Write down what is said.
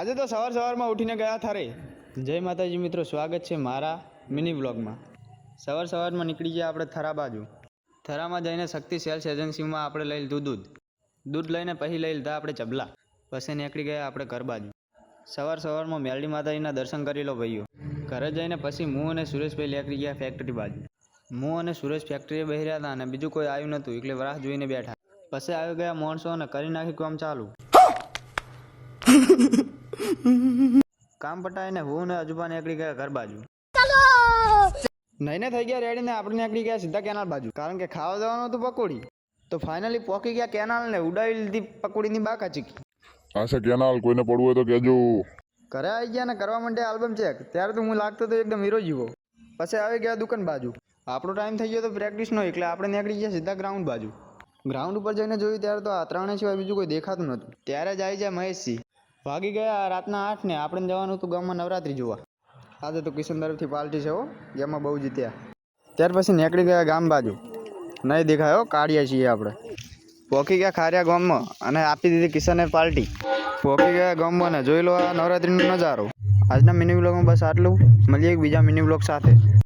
આજે તો સવાર સવારમાં ઉઠીને ગયા થારે જય માતાજી મિત્રો, સ્વાગત છે મારા મિની વ્લોગમાં. સવાર સવારમાં નીકળી ગયા આપણે થરા બાજુ. થરામાં જઈને શક્તિ સેલ્સ એજન્સીમાં આપણે લઈ લીધું દૂધ. દૂધ લઈને પછી લઈ લીધા આપણે ચબલા. પછી નીકળી ગયા આપણે ઘર બાજુ. સવાર સવારમાં મેલડી માતાજીના દર્શન કરી લો ભાઈઓ. ઘરે જઈને પછી હું અને સુરેશભાઈ નીકળી ગયા ફેક્ટરી બાજુ. હું અને સુરેશ ફેક્ટરીએ બેસી રહ્યા હતા અને બીજું કોઈ આવ્યું નહોતું એટલે વરાહ જોઈને બેઠા. પછી આવી ગયા માણસો અને કરી નાખી કામ ચાલુ. કામ પટાઈને હું ને અજુબા નીકળી ગયા ઘર બાજુ. નઈને થઈ ગયા રેડી ને આપણે નીકળી ગયા સીધા કેનાલ બાજુ. કારણ કે ખાવા જવાનું હતું પકોડી. તો ફાઇનલી પોકી ગયા કેનાલ ને ઉડાવી લીધી પકોડીની બાકા ચીકી. આશે કેનાલ કોઈને પડવું હોય તો કહેજો. ઘરે આવી ગયા ને કરવા માટે આલ્બમ ચેક ત્યારે તો હું લાગતો તો એકદમ હીરો જીવો. પછી આવી ગયા દુકાન બાજુ. આપણો ટાઈમ થઈ ગયો તો પ્રેક્ટિસનો એટલે આપણે નીકળી ગયા સીધા ગ્રાઉન્ડ બાજુ. ગ્રાઉન્ડ ઉપર જઈને જોયું ત્યારે તો આ ત્રણે સિવાય બીજું કોઈ દેખાતું નહોતું. ત્યારે જ આવી જાય મહેશસિંહ વાગી ગયા રાતના આઠ ને. આપણે જવાનું હતું ગામમાં નવરાત્રી જોવા. આજે તો કિશન તરફથી પાર્ટી છે હો. ગામમાં બહુ જીત્યા. ત્યાર પછી નીકળી ગયા ગામ બાજુ. નહીં દેખાયો કાઢીએ છીએ આપણે. પોકી ગયા ખાર્યા ગામમાં અને આપી દીધી કિશને પાર્ટી પોકી ગયા ગામમાં ને. જોઈ લો આ નવરાત્રીનો નજારો. આજના મિની બ્લોગમાં બસ આટલું. મળીએ એક બીજા મિની બ્લોગ સાથે.